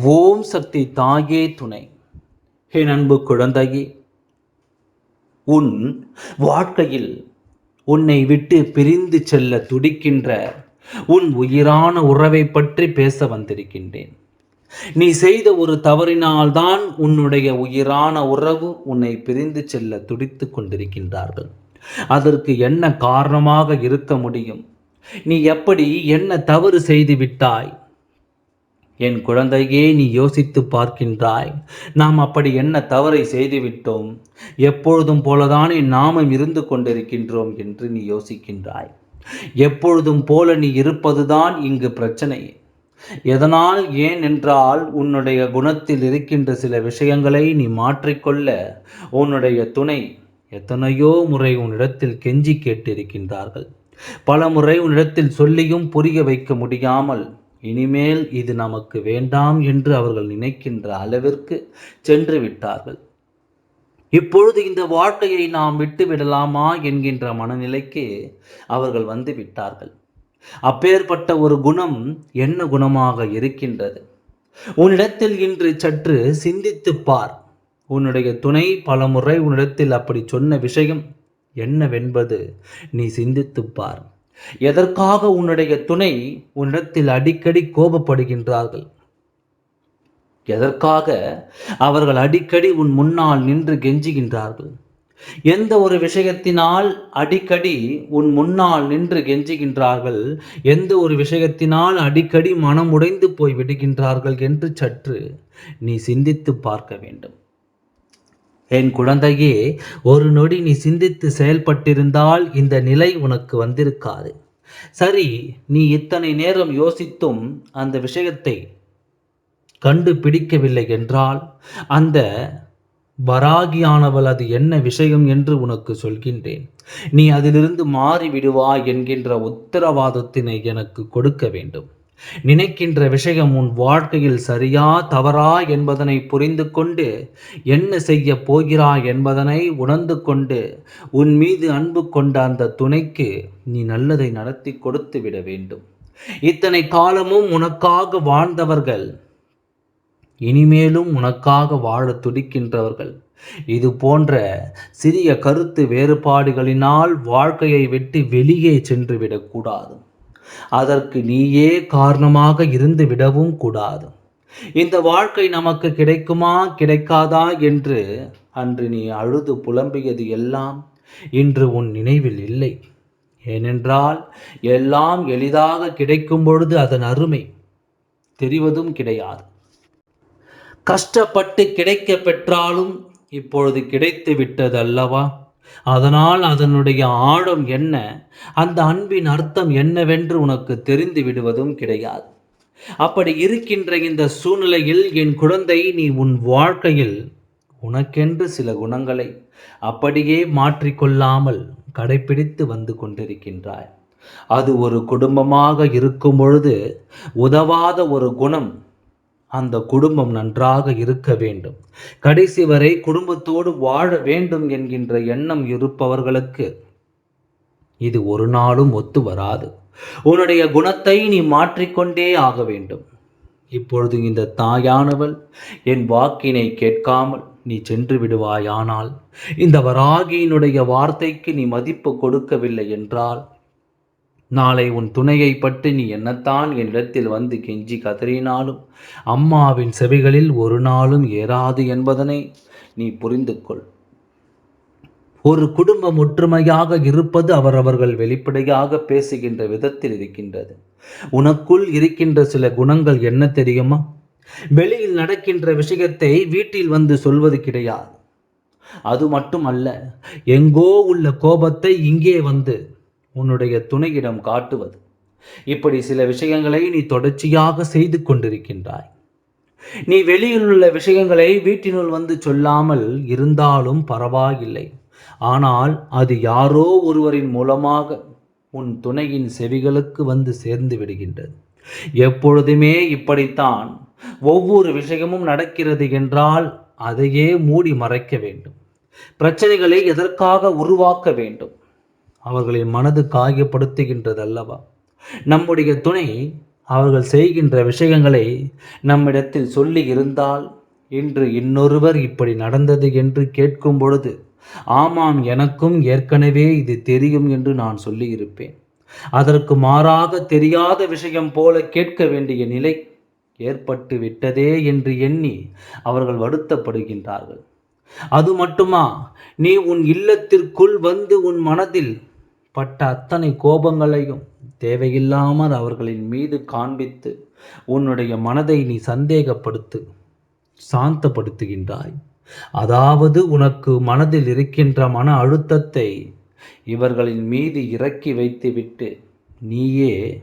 ஓம் சக்தி தாயே துணை. என் அன்பு குழந்தையே உன் வாழ்க்கையில் உன்னை விட்டு பிரிந்து செல்ல துடிக்கின்ற உன் உயிரான உறவை பற்றி பேச வந்திருக்கின்றேன். நீ செய்த ஒரு தவறினால்தான் உன்னுடைய உயிரான உறவு உன்னை பிரிந்து செல்ல துடித்து கொண்டிருக்கின்றார்கள். அதற்கு என்ன காரணமாக இருக்க முடியும்? நீ எப்படி என்ன தவறு செய்து விட்டாய்? என் குழந்தையே நீ யோசித்து பார்க்கின்றாய். நாம் அப்படி என்ன தவறை செய்துவிட்டோம்? எப்பொழுதும் போலதானே நாமும் இருந்து கொண்டிருக்கின்றோம் என்று நீ யோசிக்கின்றாய். எப்பொழுதும் போல நீ இருப்பதுதான் இங்கு பிரச்சனை. எதனால் ஏன் என்றால் உன்னுடைய குணத்தில் இருக்கின்ற சில விஷயங்களை நீ மாற்றிக்கொள்ள உன்னுடைய துணை எத்தனையோ முறை உன்னிடத்தில் கெஞ்சி கேட்டிருக்கின்றார்கள். பல முறை உன்னிடத்தில் சொல்லியும் புரிய வைக்க முடியாமல் இனிமேல் இது நமக்கு வேண்டாம் என்று அவர்கள் நினைக்கின்ற அளவிற்கு சென்று விட்டார்கள். இப்பொழுது இந்த வாழ்க்கையை நாம் விட்டு விடலாமா என்கின்ற மனநிலைக்கு அவர்கள் வந்து விட்டார்கள். அப்பேற்பட்ட ஒரு குணம் என்ன குணமாக இருக்கின்றது? உன்னிடத்தில் இன்று சற்று சிந்தித்துப் பார். உன்னுடைய துணை பலமுறை உன்னிடத்தில் அப்படி சொன்ன விஷயம் என்னவென்பது நீ சிந்தித்துப் பார். எதற்காக உன்னுடைய துணை உன்னிடத்தில் அடிக்கடி கோபப்படுகின்றார்கள்? எதற்காக அவர்கள் அடிக்கடி உன் முன்னால் நின்று கெஞ்சுகின்றார்கள்? எந்த ஒரு விஷயத்தினால் அடிக்கடி உன் முன்னால் நின்று கெஞ்சுகின்றார்கள்? எந்த ஒரு விஷயத்தினால் அடிக்கடி மனம் உடைந்து போய் விடுகின்றார்கள் என்று சற்று நீ சிந்தித்து பார்க்க வேண்டும். என் குழந்தையே ஒரு நொடி நீ சிந்தித்து செயல்பட்டிருந்தால் இந்த நிலை உனக்கு வந்திருக்காது. சரி நீ இத்தனை நேரம் யோசித்தும் அந்த விஷயத்தை கண்டுபிடிக்கவில்லை என்றால் அந்த வராகியானவள் அது என்ன விஷயம் என்று உனக்கு சொல்கின்றேன். நீ அதிலிருந்து மாறி விடுவாய் என்கின்ற உத்தரவாதத்தினை எனக்கு கொடுக்க வேண்டும். நினைக்கின்ற விஷயம் உன் வாழ்க்கையில் சரியா தவறா என்பதனை புரிந்து கொண்டு என்ன செய்ய போகிறாய் என்பதனை உணர்ந்து கொண்டு உன் மீது அன்பு கொண்ட அந்த துணைக்கு நீ நல்லதை நடத்தி கொடுத்து விட வேண்டும். இத்தனை காலமும் உனக்காக வாழ்ந்தவர்கள் இனிமேலும் உனக்காக வாழ துடிக்கின்றவர்கள். இது போன்ற சிறிய கருத்து வேறுபாடுகளினால் வாழ்க்கையை விட்டு வெளியே சென்று விடக்கூடாது. அதற்கு நீயே காரணமாக இருந்து விடவும் கூடாது. இந்த வாழ்க்கை நமக்கு கிடைக்குமா கிடைக்காதா என்று அன்று நீ அழுது புலம்பியது எல்லாம் இன்று உன் நினைவில் இல்லை. ஏனென்றால் எல்லாம் எளிதாக கிடைக்கும் பொழுது அதன் அருமை தெரிவதும் கிடையாது. கஷ்டப்பட்டு கிடைக்க பெற்றாலும் இப்பொழுது கிடைத்து விட்டது அல்லவா? அதனால் அதனுடைய ஆழம் என்ன? அந்த அன்பின் அர்த்தம் என்னவென்று உனக்கு தெரிந்து விடுவதும் கிடையாது. அப்படி இருக்கின்ற இந்த சூழ்நிலையில் என் குழந்தை நீ உன் வாழ்க்கையில் உனக்கென்று சில குணங்களை அப்படியே மாற்றிக்கொள்ளாமல் கடைபிடித்து வந்து கொண்டிருக்கின்றாய். அது ஒரு குடும்பமாக இருக்கும் பொழுது உதவாத ஒரு குணம் அந்த குடும்பம் நன்றாக இருக்க வேண்டும். கடைசி வரை குடும்பத்தோடு வாழ வேண்டும் என்கின்ற எண்ணம் இருப்பவர்களுக்கு இது ஒரு நாளும் ஒத்து வராது. உன்னுடைய குணத்தை நீ மாற்றிக்கொண்டே ஆக வேண்டும். இப்பொழுது இந்த தாயானவள் என் வாக்கினை கேட்காமல் நீ சென்று விடுவாயானால் இந்த வராகியினுடைய வார்த்தைக்கு நீ மதிப்பு கொடுக்கவில்லை என்றால் நாளை உன் துணையை பற்றி நீ என்னத்தான் என்னிடத்தில் வந்து கெஞ்சி கதறினாலும் அம்மாவின் செவிகளில் ஒரு நாளும் ஏறாது என்பதனை நீ புரிந்து கொள் ஒரு குடும்பம் ஒற்றுமையாக இருப்பது அவரவர்கள் வெளிப்படையாக பேசுகின்ற விதத்தில் இருக்கின்றது. உனக்குள் இருக்கின்ற சில குணங்கள் என்ன தெரியுமா? வெளியில் நடக்கின்ற விஷயத்தை வீட்டில் வந்து சொல்வது கிடையாது. அது மட்டுமல்ல எங்கோ உள்ள கோபத்தை இங்கே வந்து உன்னுடைய துணையிடம் காட்டுவது. இப்படி சில விஷயங்களை நீ தொடர்ச்சியாக செய்து கொண்டிருக்கின்றாய். நீ வெளியில் உள்ள விஷயங்களை வீட்டினுள் வந்து சொல்லாமல் இருந்தாலும் பரவாயில்லை. ஆனால் அது யாரோ ஒருவரின் மூலமாக உன் துணையின் செவிகளுக்கு வந்து சேர்ந்து விடுகின்றது. எப்பொழுதுமே இப்படித்தான். ஒவ்வொரு விஷயமும் நடக்கிறது என்றால் அதையே மூடி மறைக்க வேண்டும். பிரச்சனைகளை எதற்காக உருவாக்க வேண்டும்? அவர்களின் மனது காயப்படுத்துகின்றது அல்லவா நம்முடைய துணை அவர்கள் செய்கின்ற விஷயங்களை நம்மிடத்தில் சொல்லி இருந்தால் இன்று இன்னொருவர் இப்படி நடந்தது என்று கேட்கும் பொழுது ஆமாம் எனக்கும் ஏற்கனவே இது தெரியும் என்று நான் சொல்லியிருப்பேன். அதற்கு மாறாக தெரியாத விஷயம் போல கேட்க வேண்டிய நிலை ஏற்பட்டு விட்டதே என்று எண்ணி அவர்கள் வருத்தப்படுகின்றார்கள். அது மட்டுமா? நீ உன் இல்லத்திற்குள் வந்து உன் மனதில் பட்ட அத்தனை கோபங்களையும் தேவையில்லாமல் அவர்களின் மீது காண்பித்து உன்னுடைய மனதை நீ சந்தேகப்படுத்து சாந்தப்படுத்துகின்றாய். அதாவது உனக்கு மனதில் இருக்கின்ற மன அழுத்தத்தை இவர்களின் மீது இறக்கி வைத்துவிட்டு நீயே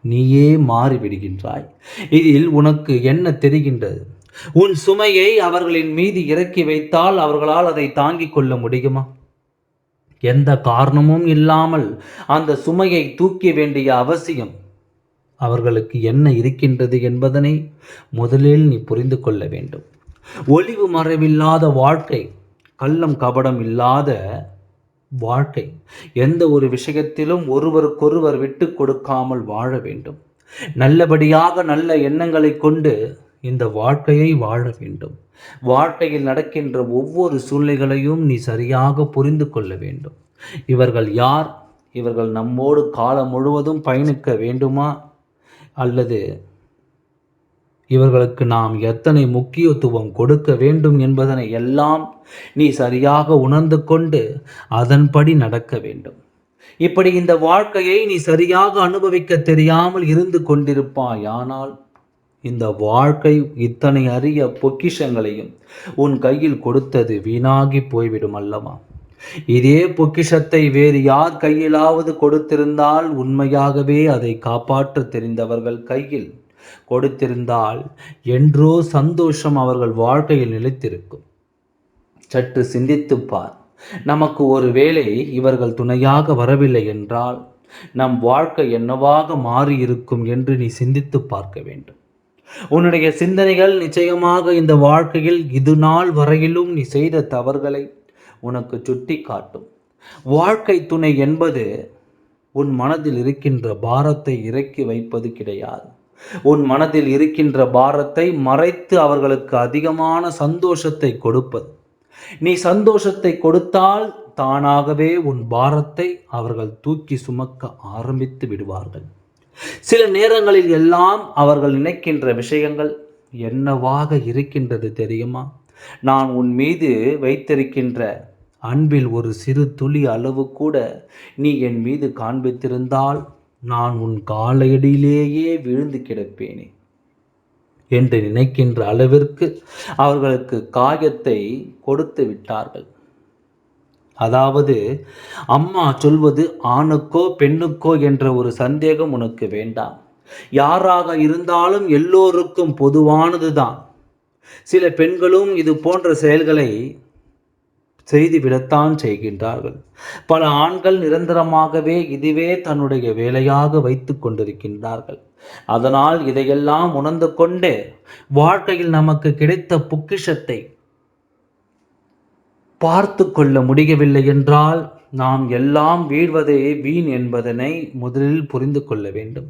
நீயே மாறிவிடுகின்றாய். இதில் உனக்கு என்ன தெரிகின்றது? உன் சுமையை அவர்களின் மீது இறக்கி வைத்தால் அவர்களால் அதை தாங்கிக் கொள்ள முடியுமா? எந்த காரணமும் இல்லாமல் அந்த சுமையை தூக்க வேண்டிய அவசியம் அவர்களுக்கு என்ன இருக்கின்றது என்பதனை முதலில் நீ புரிந்து கொள்ள வேண்டும். ஒளிவு மறைவில்லாத வாழ்க்கை கள்ளம் கபடம் இல்லாத வாழ்க்கை எந்த ஒரு விஷயத்திலும் ஒருவருக்கொருவர் விட்டு கொடுக்காமல் வாழ வேண்டும். நல்லபடியாக நல்ல எண்ணங்களை கொண்டு இந்த வாழ்க்கையை வாழ வேண்டும். வாழ்க்கையில் நடக்கின்ற ஒவ்வொரு சூழ்நிலைகளையும் நீ சரியாக புரிந்து கொள்ள வேண்டும். இவர்கள் யார்? இவர்கள் நம்மோடு காலம் முழுவதும் பயணிக்க வேண்டுமா? அல்லது இவர்களுக்கு நாம் எத்தனை முக்கியத்துவம் கொடுக்க வேண்டும் என்பதனை எல்லாம் நீ சரியாக உணர்ந்து கொண்டு அதன்படி நடக்க வேண்டும். இப்படி இந்த வாழ்க்கையை நீ சரியாக அனுபவிக்க தெரியாமல் இருந்து கொண்டிருப்பாயானால் இந்த வாழ்க்கை இத்தனை அரிய பொக்கிஷங்களையும் உன் கையில் கொடுத்தது வீணாகி போய்விடும் அல்லவா? இதே பொக்கிஷத்தை வேறு யார் கையிலாவது கொடுத்திருந்தால் உண்மையாகவே அதை காப்பாற்ற தெரிந்தவர்கள் கையில் கொடுத்திருந்தால் என்றோ சந்தோஷம் அவர்கள் வாழ்க்கையில் நிலைத்திருக்கும். சற்று சிந்தித்துப் பார். நமக்கு ஒரு வேளை இவர்கள் துணையாக வரவில்லை என்றால் நம் வாழ்க்கை என்னவாக மாறியிருக்கும் என்று நீ சிந்தித்து பார்க்க வேண்டும். உன்னுடைய சிந்தனைகள் நிச்சயமாக இந்த வாழ்க்கையில் இது நாள் வரையிலும் நீ செய்த தவறுகளை உனக்கு சுட்டி காட்டும் வாழ்க்கை துணை என்பது உன் மனதில் இருக்கின்ற பாரத்தை இறக்கி வைப்பது கிடையாது. உன் மனதில் இருக்கின்ற பாரத்தை மறைத்து அவர்களுக்கு அதிகமான சந்தோஷத்தை கொடுப்பது. நீ சந்தோஷத்தை கொடுத்தால் தானாகவே உன் பாரத்தை அவர்கள் தூக்கி சுமக்க ஆரம்பித்து விடுவார்கள். சில நேரங்களில் எல்லாம் அவர்கள் நினைக்கின்ற விஷயங்கள் என்னவாக இருக்கின்றது தெரியுமா? நான் உன் மீது வைத்திருக்கின்ற அன்பில் ஒரு சிறு துளி அளவு கூட நீ என் மீது காண்பித்திருந்தால் நான் உன் காலையடியிலேயே விழுந்து கிடப்பேனே. என்று நினைக்கின்ற அளவிற்கு அவர்களுக்கு காயத்தை கொடுத்து விட்டார்கள். அதாவது அம்மா சொல்வது ஆணுக்கோ பெண்ணுக்கோ என்ற ஒரு சந்தேகம் உனக்கு வேண்டாம். யாராக இருந்தாலும் எல்லோருக்கும் பொதுவானதுதான். சில பெண்களும் இது போன்ற செயல்களை செய்துவிடத்தான் செய்கின்றார்கள். பல ஆண்கள் நிரந்தரமாகவே இதுவே தன்னுடைய வேலையாக வைத்து கொண்டிருக்கின்றார்கள். அதனால் இதையெல்லாம் உணர்ந்து கொண்டு வாழ்க்கையில் நமக்கு கிடைத்த பொக்கிஷத்தை பார்த்து கொள்ள முடியவில்லை என்றால் நாம் எல்லாம் வீழ்வதே வீண் என்பதனை முதலில் புரிந்து கொள்ள வேண்டும்.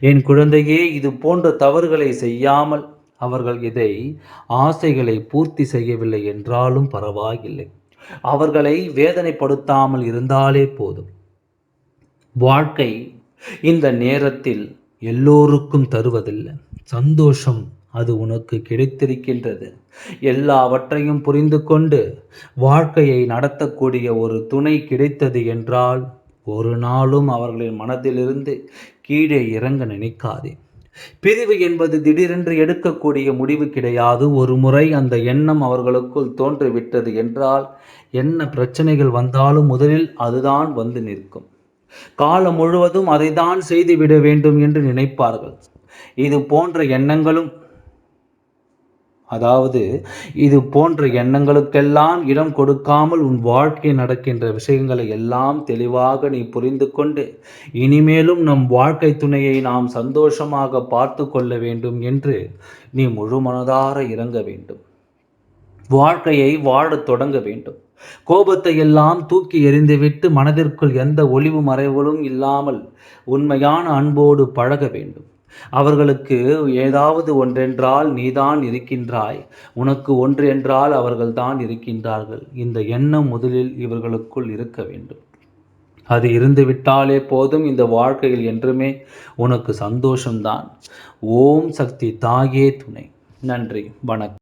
என் குழந்தையே இது போன்ற தவறுகளை செய்யாமல் அவர்கள் இதை ஆசைகளை பூர்த்தி செய்யவில்லை என்றாலும் பரவாயில்லை. அவர்களை வேதனைப்படுத்தாமல் இருந்தாலே போதும். வாழ்க்கை இந்த நேரத்தில் எல்லோருக்கும் தருவதில்லை. சந்தோஷம் அது உனக்கு கிடைத்திருக்கின்றது. எல்லாவற்றையும் புரிந்து கொண்டு வாழ்க்கையை நடத்தக்கூடிய ஒரு துணை கிடைத்தது என்றால் ஒரு நாளும் அவர்களின் மனதிலிருந்து கீழே இறங்க நினைக்காதே. பிரிவு என்பது திடீரென்று எடுக்கக்கூடிய முடிவு கிடையாது. ஒரு முறை அந்த எண்ணம் அவர்களுக்குள் தோன்றிவிட்டது என்றால் என்ன பிரச்சனைகள் வந்தாலும் முதலில் அதுதான் வந்து நிற்கும். காலம் முழுவதும் அதைதான் செய்துவிட வேண்டும் என்று நினைப்பார்கள். இது போன்ற எண்ணங்களும் அதாவது இது போன்ற எண்ணங்களுக்கெல்லாம் இடம் கொடுக்காமல் உன் வாழ்க்கை நடக்கின்ற விஷயங்களை எல்லாம் தெளிவாக நீ புரிந்து கொண்டு இனிமேலும் நம் வாழ்க்கை துணையை நாம் சந்தோஷமாக பார்த்து கொள்ள வேண்டும் என்று நீ முழு மனதார இறங்க வேண்டும். வாழ்க்கையை வாழத் தொடங்க வேண்டும். கோபத்தை எல்லாம் தூக்கி எறிந்துவிட்டு மனதிற்குள் எந்த ஒளிவு மறைவுகளும் இல்லாமல் உண்மையான அன்போடு பழக வேண்டும். அவர்களுக்கு ஏதாவது ஒன்றென்றால் நீதான் இருக்கின்றாய். உனக்கு ஒன்று என்றால் அவர்கள்தான் இருக்கின்றார்கள். இந்த எண்ணம் முதலில் இவர்களுக்குள் இருக்க வேண்டும். அது இருந்துவிட்டாலே போதும் இந்த வாழ்க்கையில் என்றுமே உனக்கு சந்தோஷம்தான். ஓம் சக்தி தாயே துணை. நன்றி. வணக்கம்.